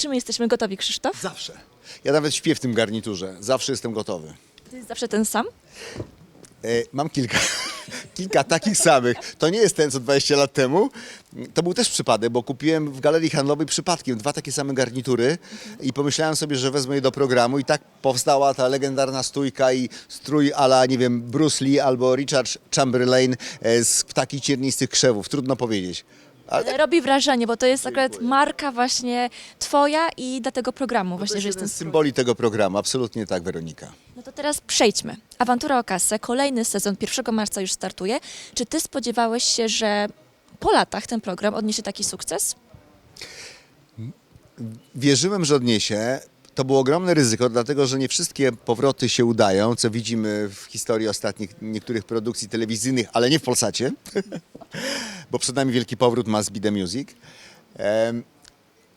Czy my jesteśmy gotowi, Krzysztof? Zawsze. Ja nawet śpię w tym garniturze. Zawsze jestem gotowy. To jest zawsze ten sam? E, mam kilka, kilka takich samych. To nie jest ten, co 20 lat temu. To był też przypadek, bo kupiłem w galerii handlowej przypadkiem dwa takie same garnitury i pomyślałem sobie, że wezmę je do programu i tak powstała ta legendarna stójka i strój ala, nie wiem, Bruce Lee albo Richard Chamberlain e, z ptaki ciernistych krzewów. Trudno powiedzieć. Ale Ale robi wrażenie, bo to jest akurat marka właśnie twoja i dla tego programu to właśnie, że jest jeden ten z symboli tego programu. Absolutnie tak, Weronika. No to teraz przejdźmy. Awantura o kasę, kolejny sezon 1 marca już startuje. Czy ty spodziewałeś się, że po latach ten program odniesie taki sukces? Wierzyłem, że odniesie. To było ogromne ryzyko, dlatego że nie wszystkie powroty się udają, co widzimy w historii ostatnich niektórych produkcji telewizyjnych, ale nie w Polsacie, bo przed nami wielki powrót ma Speed the Music.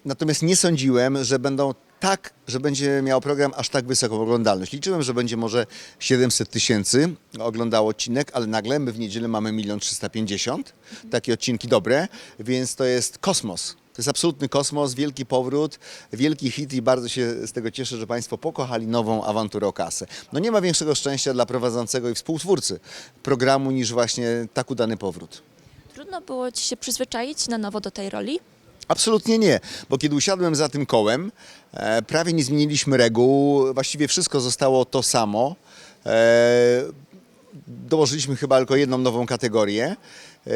Natomiast nie sądziłem, że będą tak, że będzie miał program aż tak wysoką oglądalność. Liczyłem, że będzie może 700 tysięcy oglądało odcinek, ale nagle my w niedzielę mamy 1 350 takie odcinki dobre, więc to jest kosmos. To jest absolutny kosmos, wielki powrót, wielki hit i bardzo się z tego cieszę, że Państwo pokochali nową awanturę o kasę. No nie ma większego szczęścia dla prowadzącego i współtwórcy programu niż właśnie tak udany powrót. Trudno było ci się przyzwyczaić na nowo do tej roli? Absolutnie nie, bo kiedy usiadłem za tym kołem, e, prawie nie zmieniliśmy reguł, właściwie wszystko zostało to samo. E, dołożyliśmy chyba tylko jedną nową kategorię. E,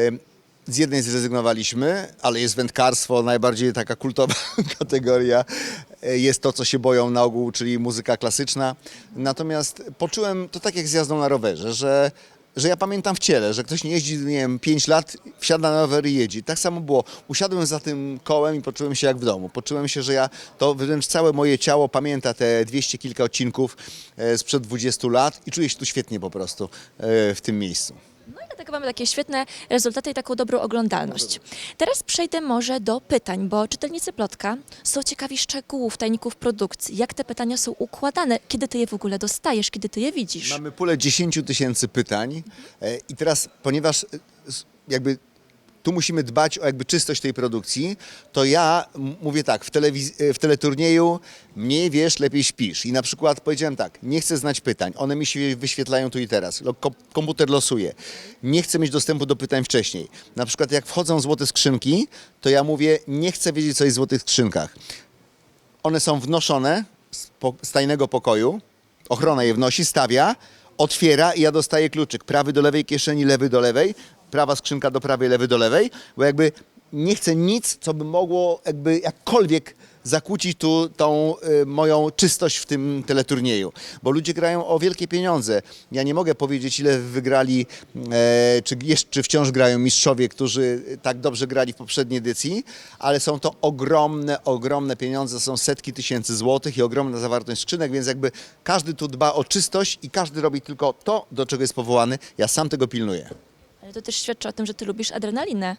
z jednej zrezygnowaliśmy, ale jest wędkarstwo, najbardziej taka kultowa kategoria. E, Jest to, co się boją na ogół, czyli muzyka klasyczna. Natomiast poczułem to tak jak z jazdą na rowerze, że że ja pamiętam w ciele, że ktoś nie jeździ, nie wiem, 5 lat, wsiada na rower i jeździ. Tak samo było. Usiadłem za tym kołem i poczułem się jak w domu. Poczułem się, że ja, to wręcz całe moje ciało pamięta te 200 kilka odcinków e, sprzed 20 lat i czuję się tu świetnie po prostu e, w tym miejscu. No dlatego mamy takie świetne rezultaty i taką dobrą oglądalność. Teraz przejdę może do pytań, bo czytelnicy Plotka są ciekawi szczegółów, tajników produkcji. Jak te pytania są układane? Kiedy ty je w ogóle dostajesz? Kiedy ty je widzisz? Mamy pulę 10 tysięcy pytań e, i teraz, ponieważ e, s- jakby tu musimy dbać o jakby czystość tej produkcji, to ja mówię tak, w, telewiz- e, w teleturnieju mniej wiesz, lepiej śpisz. I na przykład powiedziałem tak, nie chcę znać pytań, one mi się wyświetlają tu i teraz, komputer losuje. Nie chcę mieć dostępu do pytań wcześniej. Na przykład jak wchodzą złote skrzynki, to ja mówię, nie chcę wiedzieć, co jest w złotych skrzynkach. One są wnoszone z, po, z tajnego pokoju. Ochrona je wnosi, stawia, otwiera i ja dostaję kluczyk. Prawy do lewej kieszeni, lewy do lewej. Prawa skrzynka do prawej, lewy do lewej. Bo jakby nie chcę nic, co by mogło jakby jakkolwiek zakłócić tu tą y, moją czystość w tym teleturnieju. Bo ludzie grają o wielkie pieniądze. Ja nie mogę powiedzieć, ile wygrali, e, czy jeszcze wciąż grają mistrzowie, którzy tak dobrze grali w poprzedniej edycji, ale są to ogromne, ogromne pieniądze, są setki tysięcy złotych i ogromna zawartość skrzynek, więc jakby każdy tu dba o czystość i każdy robi tylko to, do czego jest powołany. Ja sam tego pilnuję. Ale to też świadczy o tym, że ty lubisz adrenalinę.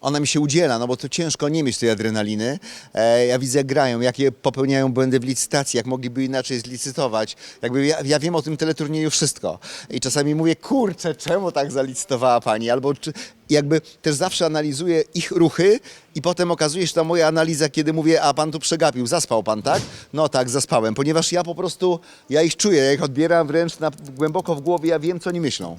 ona mi się udziela, no bo to ciężko nie mieć tej adrenaliny. E, ja widzę, jak grają, jakie popełniają błędy w licytacji, jak mogliby inaczej zlicytować. Jakby ja, ja wiem o tym teleturnieju wszystko. I czasami mówię, kurczę, czemu tak zalicytowała pani? Albo czy, jakby też zawsze analizuję ich ruchy i potem okazuje się, ta moja analiza, kiedy mówię, a pan tu przegapił, zaspał pan, tak? No tak, zaspałem, ponieważ ja po prostu, ja ich czuję, ja ich odbieram wręcz na, głęboko w głowie, ja wiem, co oni myślą.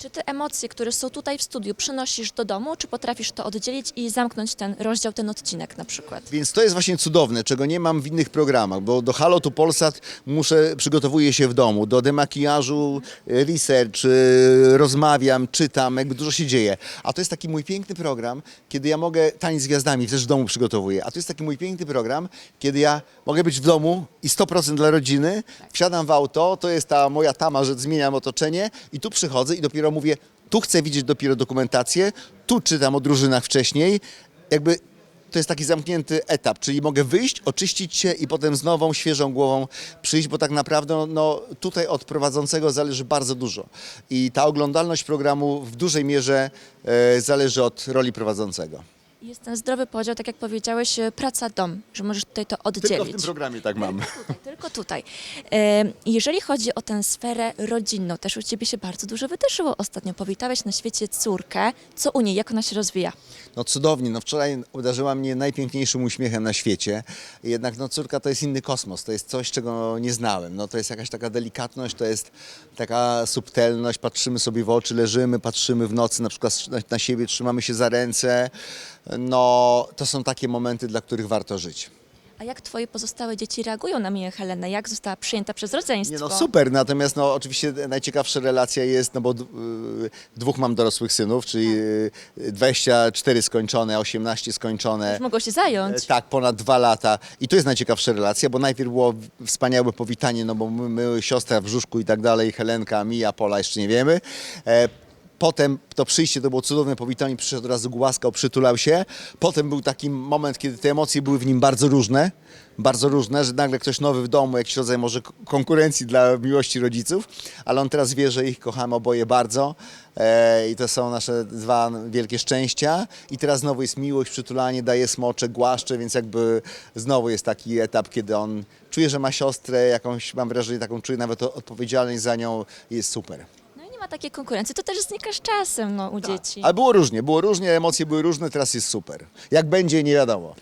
Czy ty emocje, które są tutaj w studiu, przynosisz do domu, czy potrafisz to oddzielić i zamknąć ten rozdział, ten odcinek na przykład? Więc to jest właśnie cudowne, czego nie mam w innych programach, bo do Halo tu Polsat muszę, przygotowuję się w domu, do demakijażu, y, research, y, rozmawiam, czytam, jakby dużo się dzieje. A to jest taki mój piękny program, kiedy ja mogę, tańc z gwiazdami też w domu przygotowuję, a to jest taki mój piękny program, kiedy ja mogę być w domu i 100% dla rodziny, wsiadam w auto, to jest ta moja tama, że zmieniam otoczenie i tu przychodzę i dopiero mówię, tu chcę widzieć dopiero dokumentację, tu czytam o drużynach wcześniej, jakby to jest taki zamknięty etap, czyli mogę wyjść, oczyścić się i potem z nową, świeżą głową przyjść, bo tak naprawdę no, tutaj od prowadzącego zależy bardzo dużo. I ta oglądalność programu w dużej mierze e, zależy od roli prowadzącego. Jest ten zdrowy podział, tak jak powiedziałeś, e, praca-dom, że możesz tutaj to Tylko w tym oddzielić. programie tak mam. Tylko tylko tutaj. E, Jeżeli chodzi o tę sferę rodzinną, też u Ciebie się bardzo dużo wydarzyło ostatnio. Powitałeś na świecie córkę. Co u niej, jak ona się rozwija? No cudownie, no wczoraj uderzyła mnie najpiękniejszym uśmiechem na świecie. Jednak no córka to jest inny kosmos, to jest coś, czego nie znałem. No to jest jakaś taka delikatność, to jest taka subtelność, patrzymy sobie w oczy, leżymy, patrzymy w nocy na przykład na, siebie, trzymamy się za ręce. No to są takie momenty, dla których warto żyć. A jak Twoje pozostałe dzieci reagują na mnie, Helena? Jak została przyjęta przez rodzeństwo? Nie no super, natomiast no oczywiście najciekawsza relacja jest, no bo d- y, dwóch mam dorosłych synów, czyli y, 24 skończone, 18 skończone. Już mogło się zająć. E, Tak, ponad dwa lata. I to jest najciekawsza relacja, bo najpierw było w- wspaniałe powitanie, no bo my, my siostra w brzuszku i tak dalej, Helenka, Mija, Pola, jeszcze nie wiemy. E, Potem to przyjście to było cudowne powitanie, przyszedł od razu głaskał, przytulał się. Potem był taki moment, kiedy te emocje były w nim bardzo różne, bardzo różne, że nagle ktoś nowy w domu, jakiś rodzaj może konkurencji dla miłości rodziców, ale on teraz wie, że ich kochamy oboje bardzo e, i to są nasze dwa wielkie szczęścia. I teraz znowu jest miłość, przytulanie, daje smocze, głaszcze, więc jakby znowu jest taki etap, kiedy on czuje, że ma siostrę, jakąś, mam wrażenie, taką czuje nawet odpowiedzialność za nią jest super. No ma takiej konkurencji. To też znika z czasem no, u dzieci. Ale było różnie, było różnie, emocje były różne, teraz jest super. Jak będzie, nie wiadomo.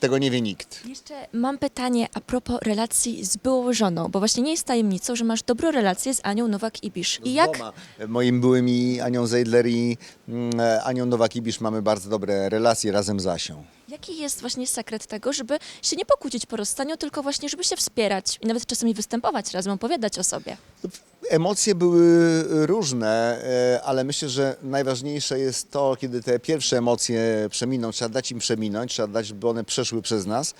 Tego nie wie nikt. Jeszcze mam pytanie a propos relacji z byłą żoną, bo właśnie nie jest tajemnicą, że masz dobrą relację z Anią Nowak-Ibisz. I jak, Dwoma. Moim byłymi Anią Zeidler i mm, Anią Nowak-Ibisz mamy bardzo dobre relacje razem z Asią. jaki jest właśnie sekret tego, żeby się nie pokłócić po rozstaniu, tylko właśnie, żeby się wspierać i nawet czasami występować razem, opowiadać o sobie? Emocje były różne, e, ale myślę, że najważniejsze jest to, kiedy te pierwsze emocje przeminą, trzeba dać im przeminąć, trzeba dać, by one przeszły przez nas.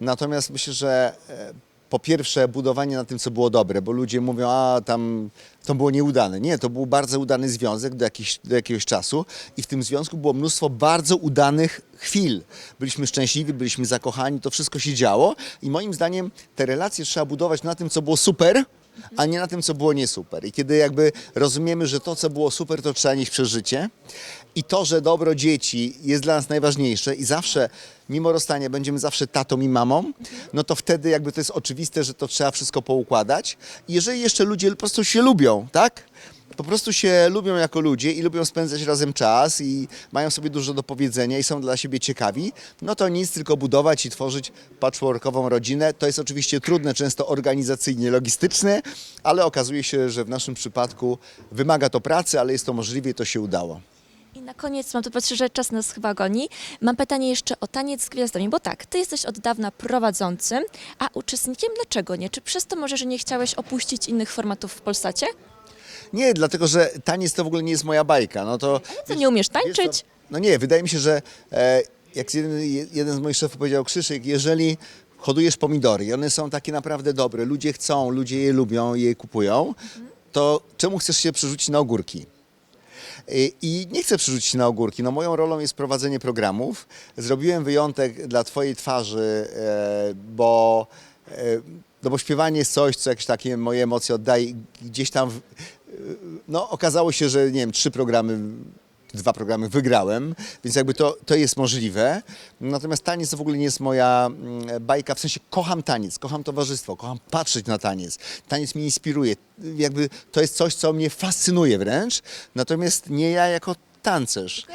Natomiast myślę, że e, po pierwsze budowanie na tym, co było dobre, bo ludzie mówią, a tam to było nieudane. Nie, to był bardzo udany związek do, jakiś, do jakiegoś czasu i w tym związku było mnóstwo bardzo udanych chwil. Byliśmy szczęśliwi, byliśmy zakochani, to wszystko się działo i moim zdaniem te relacje trzeba budować na tym, co było super, a nie na tym, co było nie super. I kiedy jakby rozumiemy, że to, co było super, to trzeba nieść przez życie i to, że dobro dzieci jest dla nas najważniejsze i zawsze, mimo rozstania, będziemy zawsze tatą i mamą, no to wtedy jakby to jest oczywiste, że to trzeba wszystko poukładać. I jeżeli jeszcze ludzie po prostu się lubią, tak? Po prostu się lubią jako ludzie i lubią spędzać razem czas i mają sobie dużo do powiedzenia i są dla siebie ciekawi, no to nic, tylko budować i tworzyć patchworkową rodzinę. To jest oczywiście trudne, często organizacyjnie, logistycznie, ale okazuje się, że w naszym przypadku wymaga to pracy, ale jest to możliwe i to się udało. I na koniec, mam tu patrzę, że czas nas chyba goni. Mam pytanie jeszcze o taniec z gwiazdami, bo tak, ty jesteś od dawna prowadzącym, a uczestnikiem dlaczego nie? Czy przez to może, że nie chciałeś opuścić innych formatów w Polsacie? Nie, dlatego że taniec to w ogóle nie jest moja bajka. No to, Co, nie umiesz Wiesz tańczyć? No nie, wydaje mi się, że e, jak jeden, jeden z moich szefów powiedział, Krzysiek, jeżeli hodujesz pomidory i one są takie naprawdę dobre, ludzie chcą, ludzie je lubią i je kupują, to czemu chcesz się przerzucić na ogórki? I- I nie chcę przerzucić na ogórki. No, moją rolą jest prowadzenie programów. Zrobiłem wyjątek dla Twojej twarzy, e, bo, e, no bo śpiewanie jest coś, co jakieś takie moje emocje oddaje. I Gdzieś tam, w- no okazało się, że nie wiem, trzy programy, dwa programy wygrałem, więc jakby to, to jest możliwe. Natomiast taniec to w ogóle nie jest moja mm, bajka, w sensie kocham taniec, kocham towarzystwo, kocham patrzeć na taniec. Taniec mnie inspiruje, jakby to jest coś, co mnie fascynuje wręcz, natomiast nie ja jako tancerz.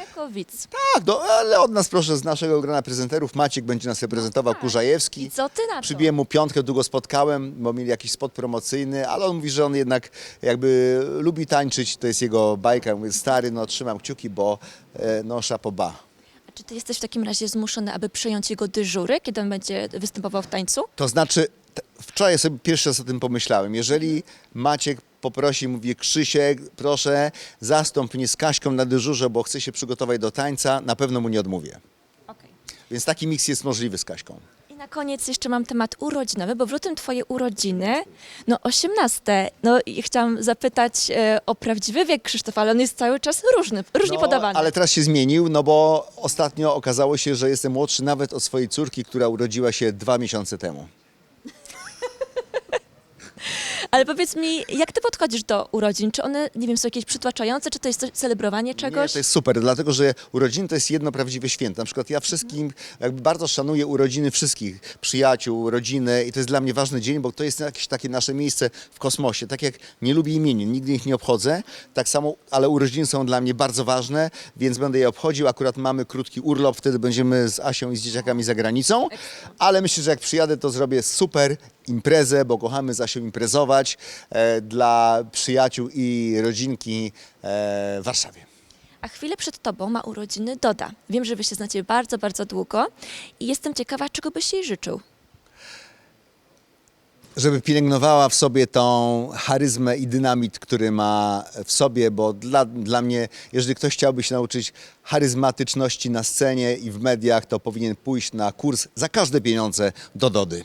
Tak, no, ale od nas proszę, z naszego grona prezenterów, Maciek będzie nas reprezentował, Kurzajewski. I co ty na to? Przybiłem mu piątkę, długo spotkałem, bo mieli jakiś spot promocyjny, ale on mówi, że on jednak jakby lubi tańczyć, to jest jego bajka. Ja mówię, stary, no trzymam kciuki, bo e, no szapoba. A czy ty jesteś w takim razie zmuszony, aby przyjąć jego dyżury, kiedy on będzie występował w tańcu? To znaczy, t- wczoraj sobie pierwszy raz o tym pomyślałem. Jeżeli Maciek poprosi, mówi Krzysiek, proszę zastąp mnie z Kaśką na dyżurze, bo chcę się przygotować do tańca, na pewno mu nie odmówię. Okej. Więc taki miks jest możliwy z Kaśką. I na koniec jeszcze mam temat urodzinowy, bo w lutym twoje urodziny, no 18. No i chciałam zapytać e, o prawdziwy wiek Krzysztofa, ale on jest cały czas różny, różnie No, podawany. Ale teraz się zmienił, no bo ostatnio okazało się, że jestem młodszy nawet od swojej córki, która urodziła się dwa miesiące temu. Ale powiedz mi, jak ty podchodzisz do urodzin? Czy one, nie wiem, są jakieś przytłaczające, czy to jest coś, celebrowanie czegoś? Nie, to jest super, dlatego że urodziny to jest jedno prawdziwe święto. Na przykład ja wszystkim jakby bardzo szanuję urodziny wszystkich przyjaciół, rodziny i to jest dla mnie ważny dzień, bo to jest jakieś takie nasze miejsce w kosmosie. Tak jak nie lubię imienin, nigdy ich nie obchodzę, tak samo, ale urodziny są dla mnie bardzo ważne, więc będę je obchodził. Akurat mamy krótki urlop, wtedy będziemy z Asią i z dzieciakami za granicą, ale myślę, że jak przyjadę, to zrobię super imprezę, bo kochamy z Asią imprezować e, dla przyjaciół i rodzinki e, w Warszawie. A chwilę przed tobą ma urodziny Doda. Wiem, że wy się znacie bardzo, bardzo długo i jestem ciekawa, czego byś jej życzył. żeby pielęgnowała w sobie tą charyzmę i dynamit, który ma w sobie, bo dla, dla mnie, jeżeli ktoś chciałby się nauczyć charyzmatyczności na scenie i w mediach, to powinien pójść na kurs za każde pieniądze do Dody.